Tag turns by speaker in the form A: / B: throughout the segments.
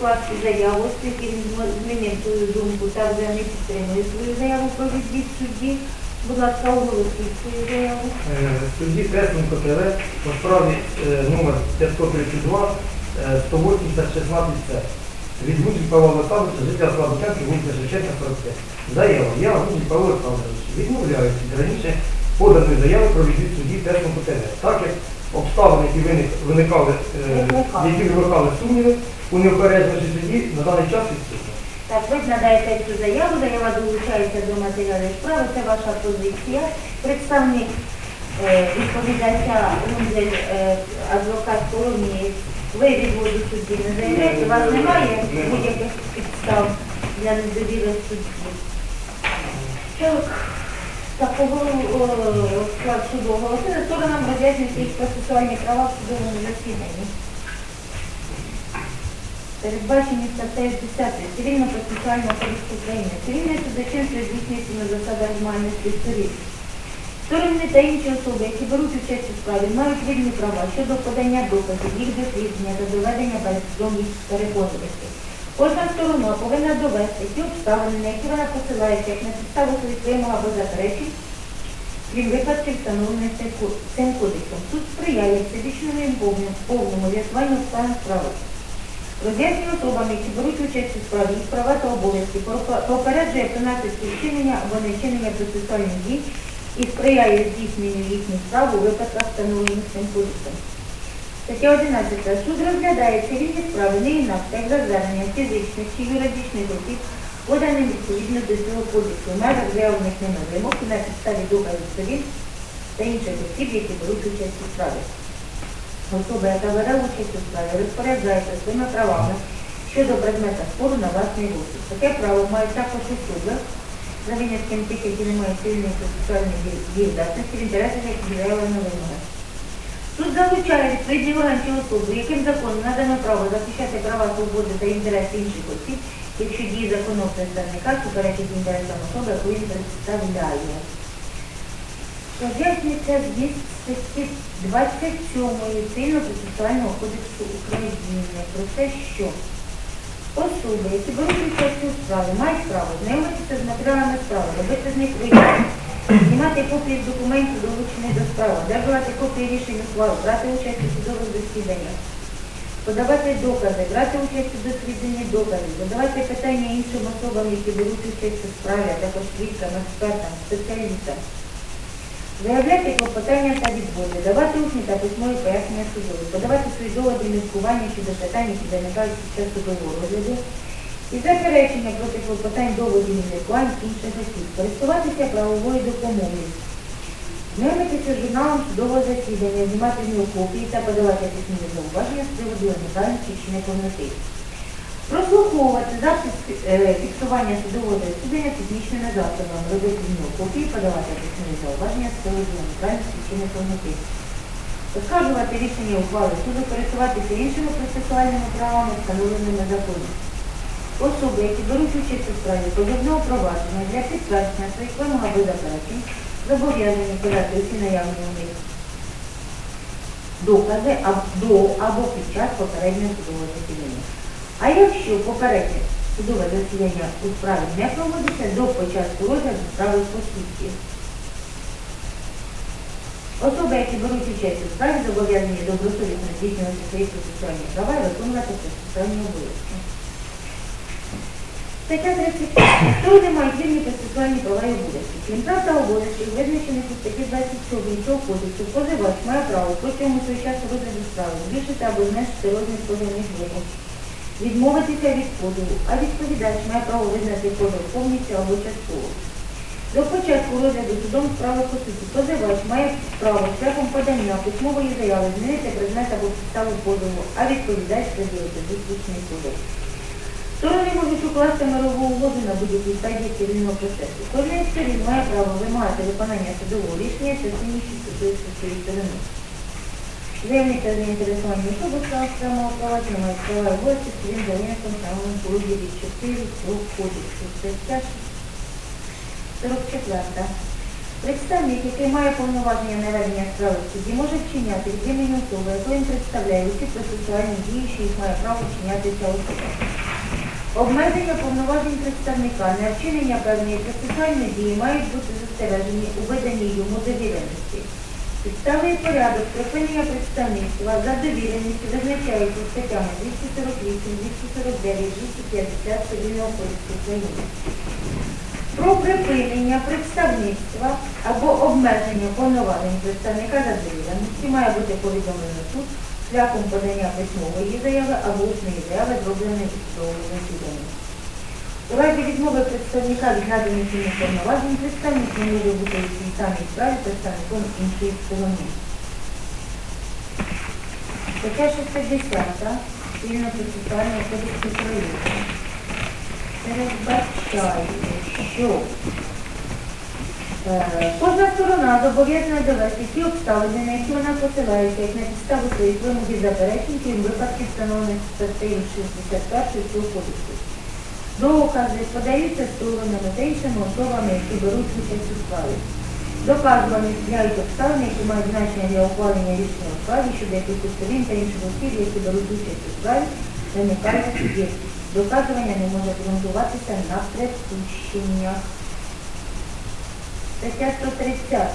A: скласти заяву, оскільки змінив свою думку та вже не підтримує свою заяву про відвід судді. Будь ласка, оголосіть свою заяву.
B: Е, Судді Кресленко ТВ по справі е, номер 532 е, 180 16 С. Від Гуцуль Павла Олександровича, життя Славутянки, вулиця Шевченка, 45. Заява. Я, Гуцуль Павло Олександрович, відмовляюся раніше поданої заяви про відвід судді Кресленко ТВ. Так як обставини, які виник- виникали, е,
A: Викликали.
B: які викликали сумніви у неупередженості судді, на даний час відсутні.
A: Так, ви надаєте цю заяву, заява долучається до матеріалів справи, це ваша позиція. Представник е, відповідача Гунзель, е, адвокат колонії, ви відводу судді не заявляєте, у вас немає будь-яких підстав для недовіри судді. Так, такого е, склад суду оголосили, сторонам роз'яснюють їх процесуальні права в судовому засіданні. Передбачені статтею 10 Цивільно-процесуального кодексу України. Цивільне судочинство здійснюється на засадах змагальності сторін. Сторони та інші особи, які беруть участь у справі, мають рівні права щодо подання доказів, їх дослідження та доведення бездомних переконливості. Кожна сторона повинна довести ті обставини, на які вона посилається як на підставу своїх вимог або заперечень, крім випадків, встановлених цим ко- цим кодексом. Суд сприяє всебічному і повному, з'ясуванню обставин справи. Роз'яснює особам, які беруть участь у справі, їх права та обов'язки, попереджує про наслідки вчинення або невчинення процесуальних дій і сприяє здійсненню їхніх прав у випадках, встановлених цим кодексом. Стаття 11. Суд розглядає цивільні справи не інакше, як звернення фізичних чи юридичних осіб, поданим відповідно до цього кодексу, в межах заявлених ними вимог і на підставі доказів сторін та інших осіб, які беруть участь у справі. Особа, яка бере участь у справі, розпоряджається своїми правами щодо предмета спору на власний розсуд. Таке право мають також особи, за винятком тих, які не мають сильної процесуальної дієздатності в інтересах, як заявлено вимоги. Залучає відповідні органи особи, яким законом надано право захищати права, свободи та інтереси інших осіб, якщо дії законного представника суперечить інтересам особи, яку він представляє. Роз'яснюється зміст статті 27 Цивільно-процесуального кодексу України про те, що особи, які беруть участь у справі, мають право знайомитися з матеріалами справи, робити з них висновки, знімати копії документів, долучених до справи, одержувати копії рішень ухвал, брати участь у судових засіданнях, подавати докази, брати участь у дослідженні доказів, задавати питання іншим особам, які беруть участь у справі, а також свідкам, експертам, спеціалістам. Заявляти клопотання та відводи, давати усні та письмові пояснення судові, подавати свої доводи міркування щодо питань, які виникають під час судового розгляду, і заперечення проти клопотань доводів і інших осіб, користуватися правовою допомогою, знайомитися журналом судового засідання, знімати з нього копії та подавати письмові зауваження з приводу уникальності чи неповноти. Прослуховувати запис е, фіксування судового засідання технічними засобами, робити з нього копії, подавати письмові зауваження з приводу уникальності чи неповноти. Оскаржувати рішення ухвали суду, користуватися іншими процесуальними правами, встановленими законом. Особи, які беруть участь у справі позовного провадження для підтвердження своїх вимог або заперечень, зобов'язані подати усі наявні у них докази до або під час попереднього судового засідання. А якщо попереднє судове засідання у справі не проводиться до початку розгляду справи по суті. Особи, які беруть участь у справі, зобов'язані добросовісно здійснювати свої процесуальні права і виконувати процесуальні обов'язки. Стаття 35. Сторони мають рівні процесуальні права і обов'язки. Крім прав та обов'язків, визначених у статті 27 цього кодексу, позивач має право протягом свого часу розгляду справи збільшити або зменшити розмір позовних вимог, відмовитися від позову, а відповідач має право визнати позов повністю або частково. До початку розгляду судом справи по суті позивач має право шляхом подання письмової заяви змінити предмет або підставу позову, а відповідач приділити виключний позов. Сторони можуть укласти мирову угоду на будь-якій стадії цивільного процесу. Кожна із сторін має право вимагати виконання судового рішення частині, що стосується своєї сторони. Заявник та заінтересовані особи справ окремого провадження мають права і обов'язки цивільним заявником самому розділі 4 цього кодексу. Стаття 44. Представник, який має повноваження на ведення справи в суді, може вчиняти від імені особи, яку він представляє усі процесуальні дії, що їх має право вчиняти ця особа. Обмеження повноважень представника на вчинення певної процесуальної дії мають бути застережені у виданні йому довіреності. Підстави і порядок припинення представництва за довіреністю визначаються статтями 248, 249, 250 Цивільного кодексу України. Про припинення представництва або обмеження повноважень представника за довіреності має бути повідомлено суд шляхом подання письмової заяви або усної заяви, зробленої у судовому засіданні. У разі відмови представника від наданих йому повноважень представник не може бути у цій справі представником іншої сторони. Стаття 60 Цивільно процесуального кодексу України передбачає, що кожна сторона зобов'язана довести ті обставини, на які вона посилається, як на підставу своїх вимог і заперечень, крім випадків, встановлених статтею 61 цього кодексу. Докази подаються сторонами та іншими особами, які беруть участь у справі. Доказування з'являють обставини, які мають значення для ухвалення рішення у справі щодо якихось сторін та інших осіб, які беруть участь у справі, виникає суб'єкт. Доказування не може ґрунтуватися на припущеннях. Стаття 130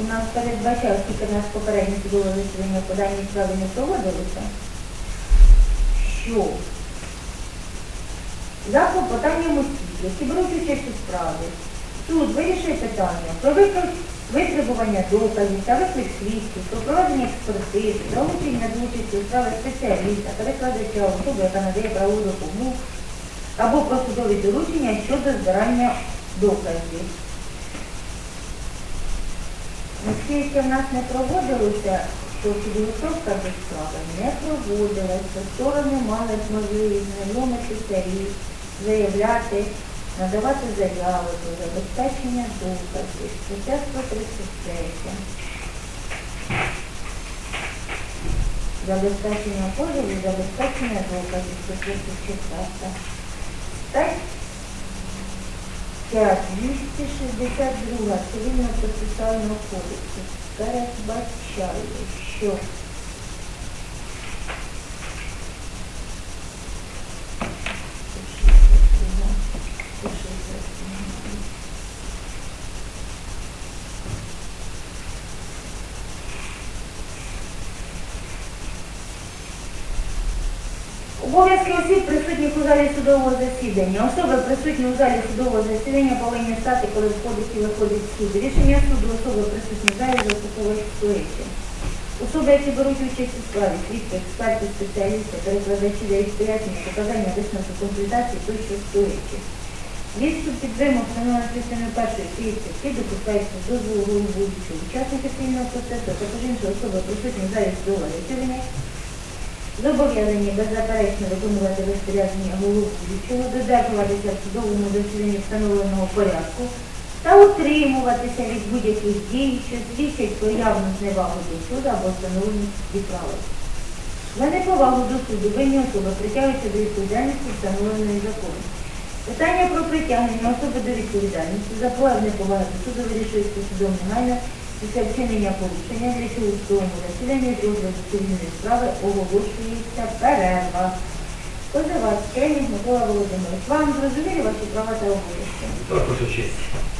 A: у нас передбачає, скільки в нас попереднє судове засідання по справі не проводилося, що? За клопотанням осіб, які беруть участь у справі, суд вирішує питання про виклик витребування доказів та виклик свідків, про проведення експертизи, про над участю у справі спеціаліста, перекладача особи, яка надає правову допомогу, або про судові доручення щодо збирання доказів. Наскільки в нас не проводилося, то підготовка до справи не проводилася, сторони мали можливість знайомитися і заявляти, надавати заяви про забезпечення доказів. Стаття 133. Забезпечення позову, забезпечення доказів. Стаття 134. Стаття 262 Цивільного процесуального кодексу. Передбачає, що? Обов'язки залі судового засідання. Особи присутні у залі судового засідання повинні стати, коли входить і виходить з суду. Рішення суду особи присутні в залі застосовують стоячи. Особи, які беруть участь у справі, свідки, експерти, спеціалісти, перекладачі дають пояснення, показання, висновки, консультації, тощо стоячи. Відступ під вимог встановлено частиною першої цієї статті допускається з дозволу головуючого учасника цивільного процесу, також інші особи присутні в залі судового засідання, Зобов'язані беззаперечно виконувати розпорядження голову головуючого, додержуватися в судовому засіданні встановленого порядку та утримуватися від будь-яких дій, що свідчать про явну зневагу до суду або встановлені суді правил. За неповагу до суду винні особи притягуються до відповідальності, встановленої законом. Питання про притягнення особи до відповідальності за прояв неповаги до суду вирішується судом негайно після вчинення порушення, чого в судовому засіданні розгляду справи оголошується перерва. Позивач Чельник Микола Володимирович, вам зрозуміли ваші права та обов'язки?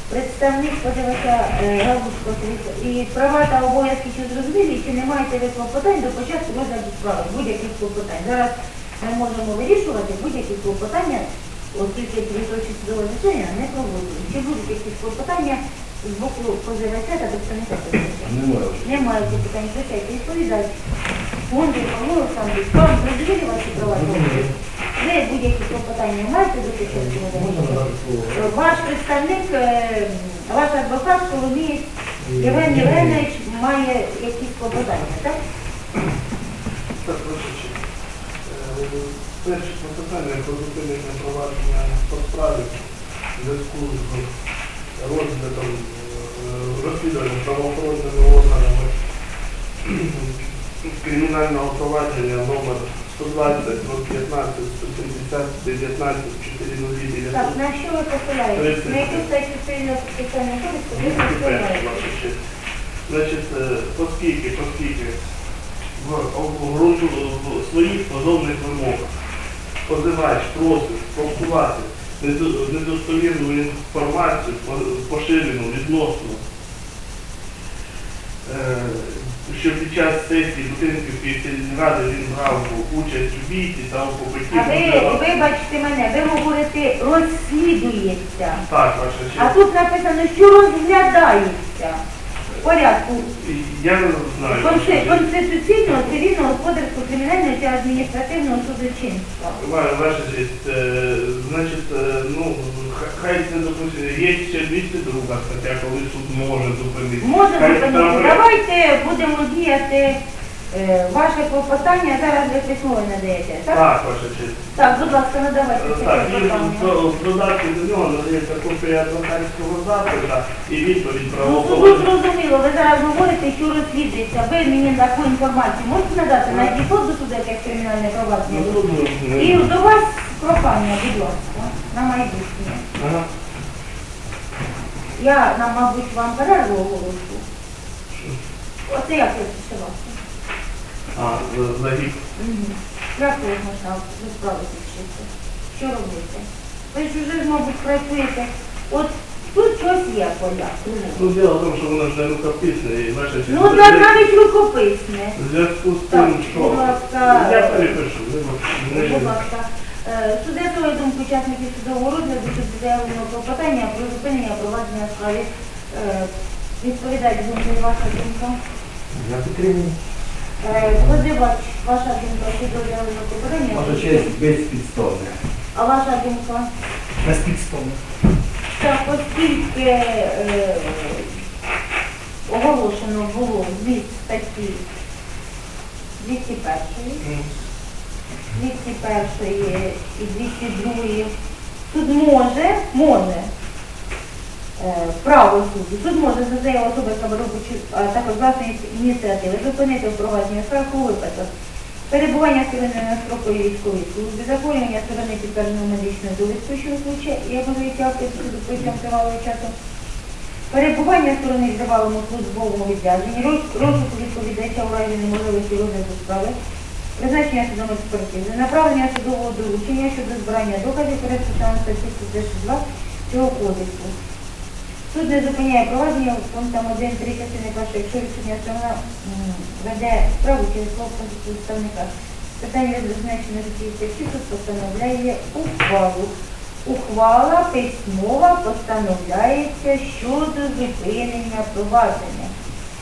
A: Представник позивача е, і права та обов'язки чи зрозумілі, чи не маєте ви клопотань до початку розгляду справи, будь-яких клопотань. Зараз ми можемо вирішувати будь-які клопотання, оскільки підготовчі судове засідання не проводили. Чи будуть якісь клопотання з боку позивача та представника позивача?
B: Немає.
A: Немає клопотань, присядьте, відповідач. Гондрий Павло Олександрович, вам зрозуміли ваші права? Ви будь-які клопотання маєте до
B: слово?
A: Ваш представник, е, ваш адвокат Соломієць Євген Євгенович має якісь клопотання, так?
C: Так, прошу. Е, Перше клопотання про зупинення провадження по справі в зв'язку з розглядом е, розслідуванням правоохоронними органами. Кримінального провадження номер 120, 015, 170, 19, 4
A: Так, на що ви посилаєте? На яку статтю цивільного процесуального кодексу ви
C: Двісті
A: посилаєте?
C: Значить, е, оскільки, оскільки в своїх позовних вимогах. Позивач просить недо- недостовірну інформацію, поширену відносно, е, що під час сесії Бутинської ради він брав участь у бійці та у побитті.
A: А ви, вибачте мене, ви говорите розслідується.
C: Так, ваша
A: А тут написано, що розглядається порядку
C: Я не знаю. конце-
A: конституційного, цивільного, господарського, кримінального та адміністративного судочинства.
C: Ва- Ваша честь, е, значить, е, ну, х- хай це допустимо, є ще 202 стаття, коли суд може зупинити.
A: Може
C: Хай
A: зупинити. Давайте будемо діяти е, ваше клопотання, зараз ви письмово надаєте. Так?
C: Так, ваша честь.
A: Так, будь ласка, надавайте
C: Е,
A: це
C: Так, і
A: клопотання.
C: в- в додатку до нього надається копія адвокатського запита і відповідь
A: Ну, суду
C: правоохоронця.
A: зрозуміло, ви зараз говорите, що розслідується. Ви мені таку інформацію можете надати? Надійшло до суду якесь кримінальне провадження?
C: Ну, суду не-
A: І до вас прохання, будь ласка, на майбутнє.
C: Ага.
A: Я, мабуть, вам перерву оголошу. Оце як ви пишете?
C: А, за- загиб.
A: Як ви можна розправити вчити? Що робити? Ви ж вже, мабуть, працюєте. От тут щось є поля.
C: Ну, діло в тому, що воно ж не рукописне, і ваша.
A: Ну,
C: це-
A: так навіть рукописне.
C: В зв'язку з
A: Так,
C: тим, що...
A: ласка.
C: Я перепишу. ви- не-
A: Будь ласка, е, думку учасників судового розгляду щодо заявленого клопотання про зупинення провадження справі. Е, Відповідайте, думку, ваша думка.
B: Я підтримую.
A: Е, ваша думка щодо заявленого клопотання.
B: Ваша честь безпідставне.
A: А ваша думка?
B: Безпідставне.
A: Так, оскільки е, оголошено було дві статті 201, 201 і 202, суд може, може, право суду, суд може за заяву особи робочу, а також власної ініціативи зупинити впровадження справ у перебування сторони на строковій військовій службі, захворювання сторони підтвердженої медичної довідки, що случає, як виявляється суду протягом тривалого часу, перебування сторони в тривалому службовому відв'язанні, роз- розшуку відповідача у разі неможливості розгляду справи, призначення судової експертизи, направлення судового доручення щодо збирання доказів перед статтями статті 132 цього кодексу. Суд не зупиняє провадження пунктам 1, 3 частини першої, якщо відсутня сторона веде справу через слово представника. Питання визначено в цій статті, суд постановляє ухвалу. Ухвала письмова постановляється щодо зупинення провадження.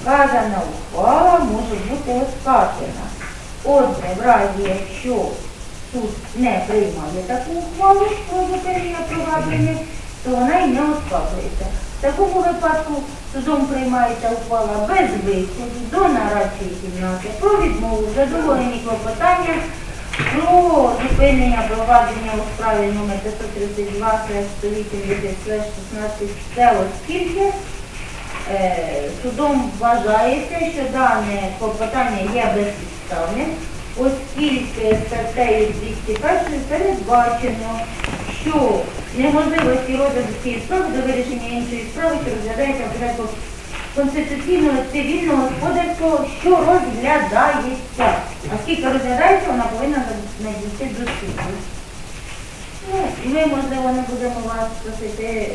A: Вказана ухвала може бути оскаржена. Отже, в разі, якщо суд не приймає таку ухвалу про зупинення провадження, то вона і не оскаржується. В такому випадку судом приймається ухвала без виходу до нарадчої кімнати. Про відмову задоволені клопотання про зупинення провадження у справі номер 532 180 16 це оскільки е, судом вважається, що дане клопотання є безпідставним, оскільки статтею 201 передбачено, що неможливості розгляду цієї справи до вирішення іншої справи, що розглядається в порядку конституційного цивільного господарського, що розглядається. А скільки розглядається, вона повинна надійти до суду. Ну, і ми, можливо, не будемо вас просити е,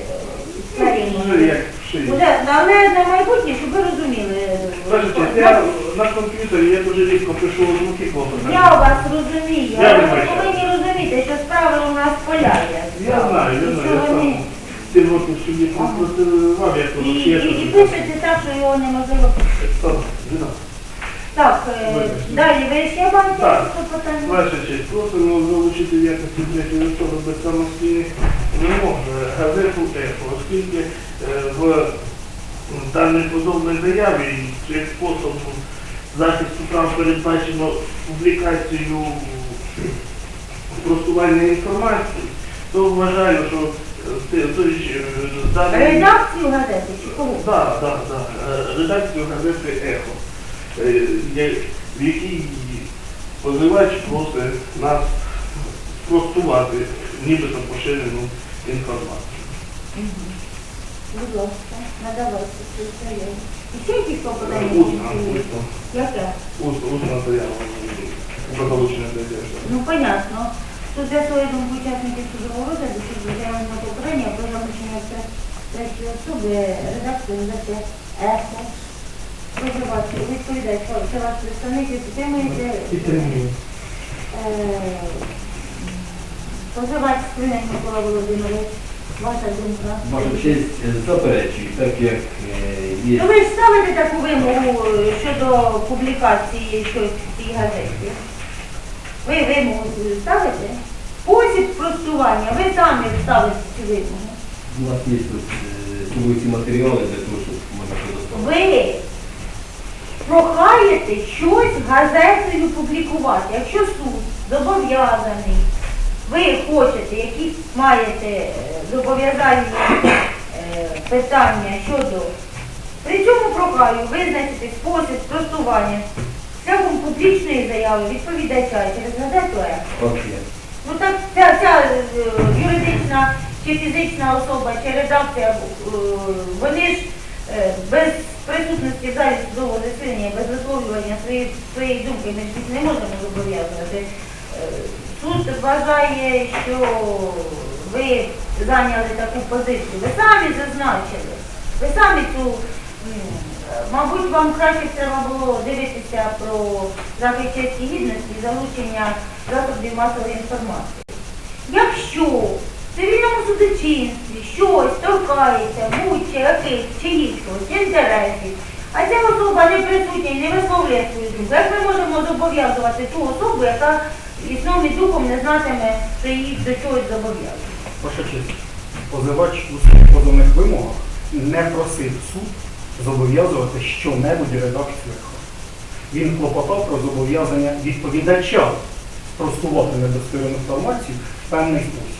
A: старі.
C: Вже як шиє.
A: Уже, але на майбутнє, щоб ви розуміли.
C: Ваша честь, я на комп'ютері я дуже рідко пишу звуки клопотання.
A: Я вас розумію, але ви повинні розуміти, що справи у нас поляє.
C: Я знаю, я знаю, я сам років судді працював, я
A: І,
C: тут
A: і, і пишете так, що його неможливо писати. Так, е, далі ви ще маєте
C: Так.
A: питання?
C: Ваша честь, просимо залучити в якості третьої особи без самостійних вимог газету «Ехо», оскільки е, в даній подобній заяві як способ захисту прав передбачено публікацію спростування інформації, то вважаю, що е.
A: Редакцію газети чи кого?
C: Так, так, так. Редакцію газети Ехо, в якій Позивач просить нас спростувати нібито поширену інформацію.
A: Будь ласка, надавайте заяву. І ще якісь клопотання?
C: Усна,
A: є?
C: усно,
A: Яке?
C: усно, усна заява.
A: Ну, понятно. Тут для своєї думки учасників судового розгляду, що заявлено на попередньо про залучення тре- третьої особи редакції газети «Ехо». Проживати, відповідає, що це ваш представник, ви підтримуєте? Е, Позивач Скриник Микола Володимирович, ваша думка?
D: Ваша честь е, заперечую, так як е, є
A: Ну ви ж ставите таку вимогу е, щодо публікації щось в цій газеті? Ви вимогу ставите? Спосіб спростування, ви самі ставите цю вимогу.
D: у нас є тут е, ці матеріали для того, щоб можна предоставити.
A: Ви прохаєте щось газетою публікувати. Якщо суд зобов'язаний, ви хочете, якісь маєте е, зобов'язальні е, питання щодо. При цьому прохаю визначити спосіб спростування шляхом публічної заяви відповідача через газету.
D: Окей.
A: Ну так ця, ця е, юридична чи фізична особа, чи редакція, е, вони ж е, без присутності в залі судового засідання, без висловлювання своєї, своєї думки, ми не можемо зобов'язувати. Е, Суд вважає, що ви зайняли таку позицію. Ви самі зазначили. Ви самі е, мабуть, вам краще треба було дивитися про захист гідності і залучення засобів масової інформації. Якщо в цивільному судочинстві щось торкається будь-чи яких чиїхось інтересів, а ця особа не присутня і не висловлює свою думку, як ми можемо зобов'язувати ту особу, яка і сном і духом не знатиме, що її до чогось зобов'язує?
E: Ваша честь, позивач у своїх позовних вимогах не просив суд зобов'язувати що-небудь редакцію. Він клопотав про зобов'язання відповідача спростувати недостовірну інформацію в певний спосіб.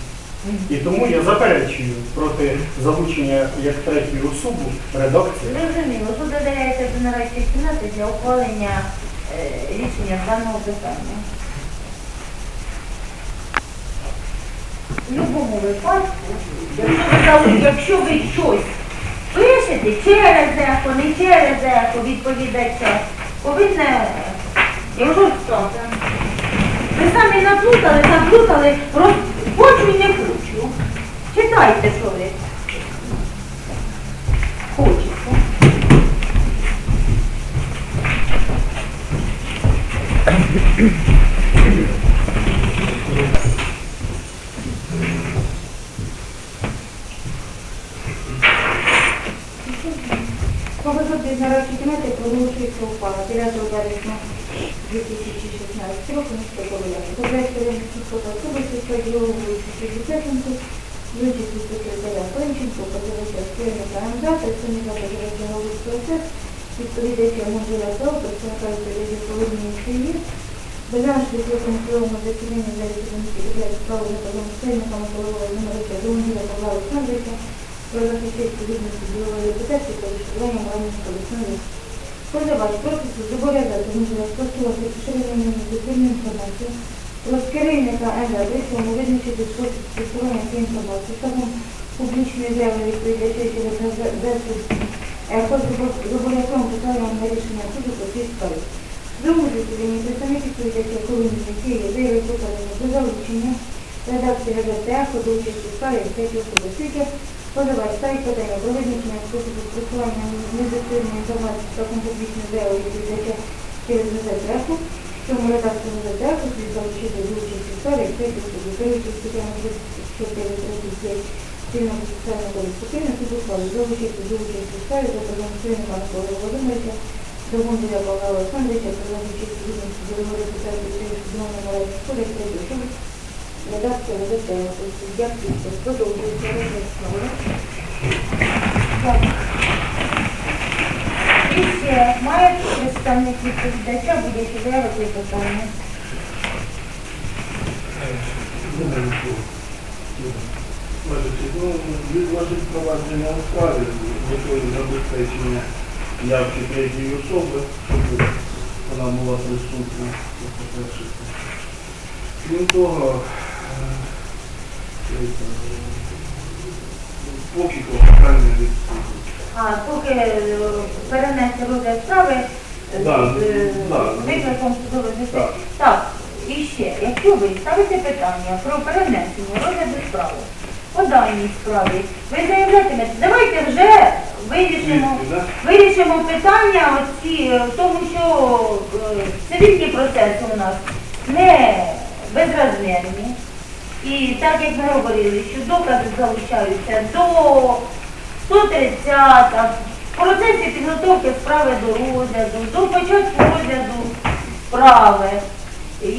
E: І тому я заперечую проти залучення як третьої особи редакції.
A: Зрозуміло, суд додається до нарадчої кімнати для ухвалення е, рішення даного питання. В будь-якому випадку, якщо ви, щось пишете через ехо, не через ехо відповідача, повинне, сказати, ви самі наплутали, наплутали, роз... хочу і не хочу. Читайте, що ви хочете. Повезуть з нарадчої кімнати проголошується ухвала 9 березня 2016 року міського Коваляка. Подається Ленського особи, що головуючи Федюценко, Вичисті секретаря Пенченко, позивача Скверника МЗ, представника позивача Галузького СЕС, відповідача Мужила ТО, представника відповідача Полудні Київ, Бажанський слухання судовому засіданні за відповідності підляги справи за позовом Скверника головою номериця Леоніда Павла Олександровича, про захист відповідності ділової репутації та відшкодування Малинського Олександровича. Позивач просить зобов'язати Мужила спростувати поширення недостовірної інформації про керівника НД, якому визначити спосіб спілкування цієї інформації, шляхом публічної заяви відповідача через засіб ЕХО з обов'язковим на рішення суду по цій справі. В другому засіданні представник відповідача Колумбії Києва заявив клопотання до залучення редакції газети до участі справі третьої особи. Скільки позивач ставить питання про визначення способу спілкування недостовірної інформації шляхом публічної заяви відповідача через ЕХО, цьому газети ЕХО слід залучити до участі в справі третьої особи. Керуючи статтями 435 спільного соціального України, суд залучити до участі справі за позовом Миколи Володимировича, до Гунділя Павла Олександровича, про залучити відомості ділової репутації України судового морального кодексу третьої особи, редакція ЕХО. Дякую, що продовжується розгляд ще має представник відповідача будь-які заяви клопотання.
C: Ну, від ваших провадження у справі метою забезпечення явки третьої особи, щоб вона була присутня. по-перше. Крім того, поки клопотання відсутні.
A: А поки е, перенести розгляд справи
C: Да,
A: е,
C: да.
A: викликом судової
C: Так.
A: Так, і ще, якщо ви ставите питання про перенесення розгляду справи по даній справі, ви заявлятимете, давайте вже вирішимо,
C: Звідки, да?
A: вирішимо питання оці, е, в тому, що е, цивільні процеси у нас не безрозмірні. І так як ми говорили, що докази залучаються до 130 в процесі підготовки справи до розгляду, до початку розгляду справи. І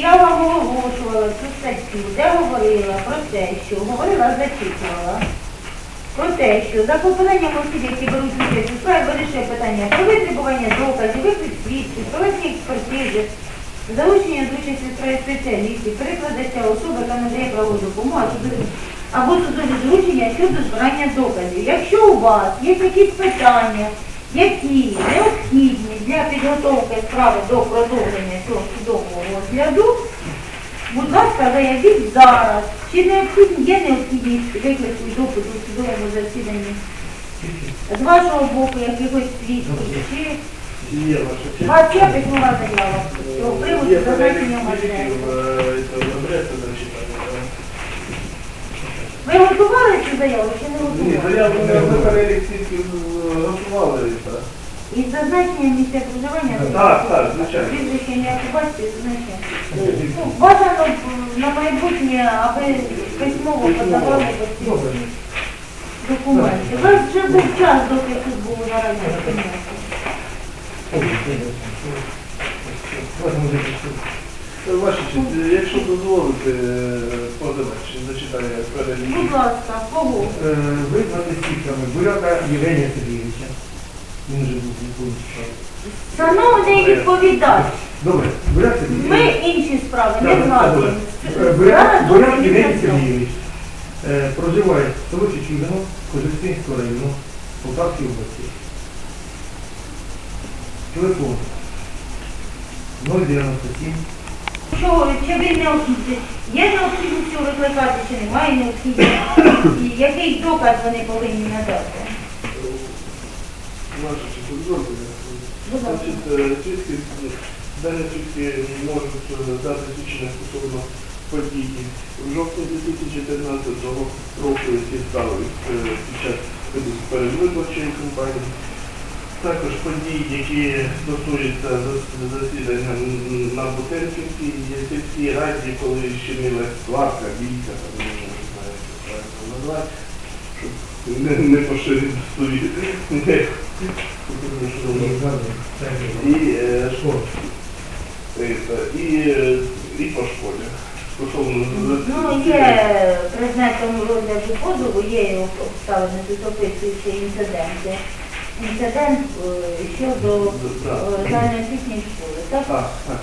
A: я вам оголошувала цю статтю, де говорила про те, що говорила, зачитувала про те, що за попаданням осіб, які беруть участь у справі, вирішує питання про витребування доказів, виклик свідків, проведення експертизи, залучення до участі справі спеціалістів, перекладача особи, яка надає а судові- або судові доручення щодо збирання доказів. Якщо у вас є якісь питання, які необхідні для підготовки справи до продовження цього судового розгляду, будь ласка, заявіть зараз, чи необхідні, є необхідність виклику допиту у судовому засіданні з вашого боку якихось свідків, чи
C: Є ваша
A: вас є письмова заява з цього приводу зазначення адреси?
C: е, це адреса зачитання.
A: Ви готували цю заяву чи не
C: Ні,
A: готували?
C: заяву ми на перелік е, готували. так.
A: Із зазначенням місця проживання?
C: Так, так, звичайно.
A: Прізвище, ім'я, по батькові, зазначення. Ну, Бажано б на майбутнє, аби письмово подавали по ці
B: Добре.
A: документи. У вас вже був час, доки тут було наразі прийняти.
B: Можемо запустити.
C: Е, Ваша честь, якщо дозволите, е, позивач зачитає перелік.
A: Будь ласка, кого?
B: Е, Визнати свідками Буряка Євгенія Сергійовича. Він вже був виходить.
A: Шановний відповідач,
B: Добре, Буряк Сергій.
A: ми інші справи не згадуємо.
B: Е, Буряк Євгеній Сергійович. Е, Проживає в село Чечудино, Козельцинського району, Полтавської області. Телефон 097
A: Що, чи ви необхідні? Є необхідність цього викликати, чи немає необхідності? І який доказ вони повинні надати?
C: Дозвольте. Значить, е, свідки, дані свідки можуть е, дати свідчення стосовно події. В жовтні 2015 року, які стали е, під час передвиборчої кампанії. Також події, які стосуються засідання на Бутенківській сільській раді, коли ще міла сварка, бійка, там не знаю, як це правильно назвати, щоб не, не поширити свої. І, е, і, е, і по школі. Стосовно
A: Ну, є предметом розгляду позову, є обставини, тут описуються інциденти. Інцидент е, щодо е, загальноосвітньої школи. Так,
C: Так, так,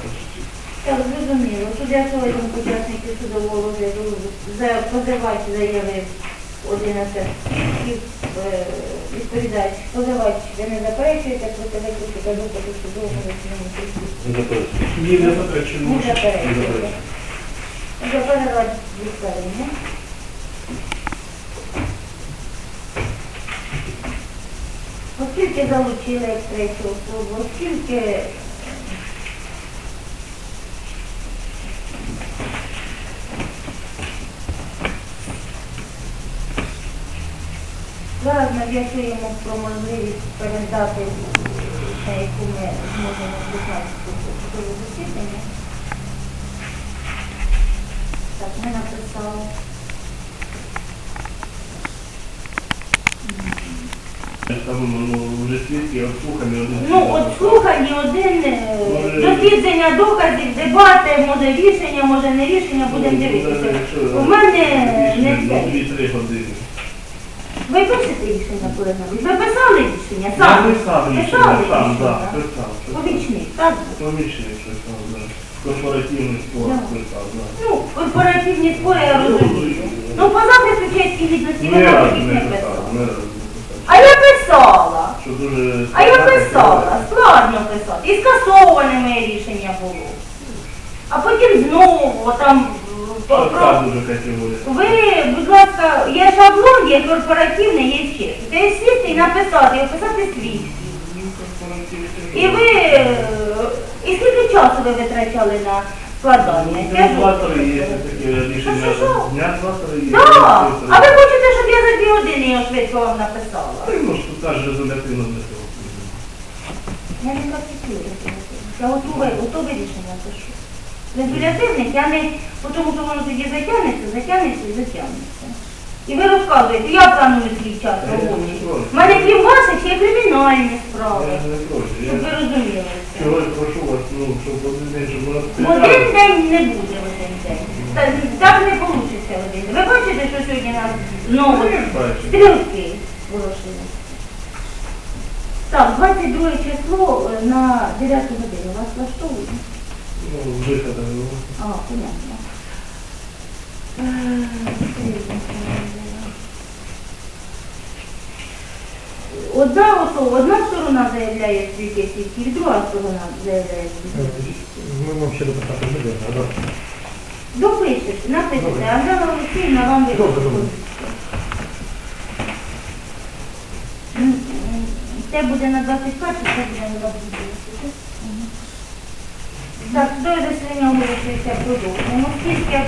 A: так, зрозуміло. Суддя сьогодні учасників судового розгляду за позивач заявив 11 свідків, е, відповідач, позивач, ви не заперечуєте проти виклику допиту судового суду?
D: Не заперечую.
E: Ні, не заперечуємо.
A: Не заперечуєте.
D: заперечую.
A: Заперечуєте відставлення. Оскільки залучили третю особу, оскільки зараз ми з'ясуємо про можливість передати, на яку ми зможемо 15 судове засідання. Так, ми написали.
C: Ну, обслухані один.
A: Ну, от слухані один е, дослідження доказів, дебати, може рішення, може не рішення, будемо дивитися. У мене не
C: Ну, години.
A: Ви пишете рішення нами? Ви писали рішення? Сам? Писали
C: рішення.
A: Помічник, так?
C: Помічник так.
A: Да.
C: так.
A: Ну, корпоративні спори я розумію. Ну, по захисту честі гідності ви
C: не
A: писали.
C: не раз не писав.
A: А я писала.
C: Що дуже...
A: А я писала, складно писати. І скасоване моє рішення було. А потім знову там про- ви, будь ласка, є шаблон, є корпоративний, є ще. Це і написати, і описати свій. І ви, е, і скільки часу ви витрачали на складання?
C: Два-три є таке рішення. Два-три є.
A: Так, а ви хочете, щоб я за дві години його швидко вам написала?
C: Ти можеш що кажеш резолютивно для цього.
A: Я не практикую. Я готове, готове рішення пишу. Резолютивних я не, тому що воно тоді затягнеться, затягнеться і затягнеться. І ви розказуєте, я планую свій час робочий. У мене крім ваших є кримінальні справи, щоб ви розуміли. це.
C: чого я прошу вас, ну, щоб один день, щоб вона
A: В один день не буде в один день. Та- Так не вийде в один день. Ви бачите, що сьогодні нас знову
C: Ну,
A: стрілки вирушили. Так, 22 число е, на 9 годину. Вас влаштовує?
C: Ну, виходом, ну.
A: А, понятно. Е, Одна особа, одна сторона заявляє свій і друга сторона заявляє свій
B: Ми вам ще дописати не будемо, а добре.
A: Допишете, напишете, Анжела Олексіївна вам
B: Добре, добре.
A: М, м, Це буде на 21, це буде на 22. Так, судове засідання оголошується продовженим. Оскільки,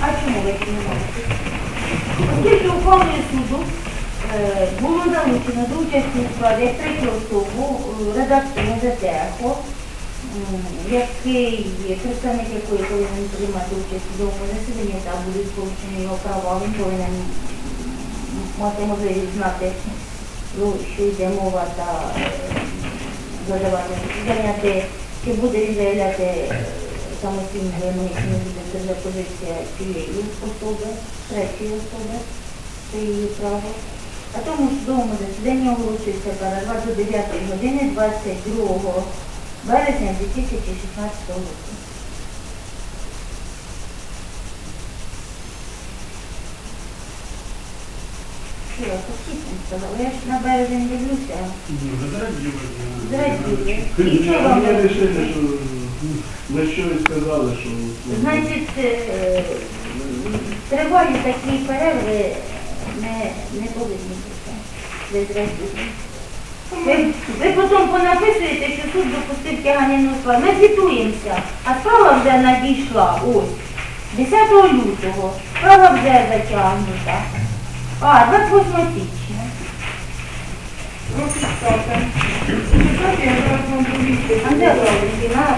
A: а чому ви це не можете? Оскільки ухвалою суду е, було залучено до участі у складі як третю особу е, редакцію ГЗТЕХО, м, який, представник якої повинен приймати участь у судовому засіданні та будуть порушені його права, він повинен мати можливість знати, ну, що йде мова та е, задавати питання, чи буде він заявляти е, самостійно не буде позиція цієї особи, третьої особи, це її право. А тому судовому засіданні оголошується перерва до 9 години 22 березня 2016 року. Що я сказала? Я ж на березень дивлюся. Зраділи. І що
C: Я
A: вам?
C: ми рішили, що ми щось сказали, що...
A: Значить, е, тривалі такі перерви не, не повинні бути. Ви, ви потім понаписуєте, що суд допустив тяганину справи. Ми звітуємося, а справа вже надійшла ось 10 лютого. Справа вже затягнута. А, 28 січня. Так. Андрій на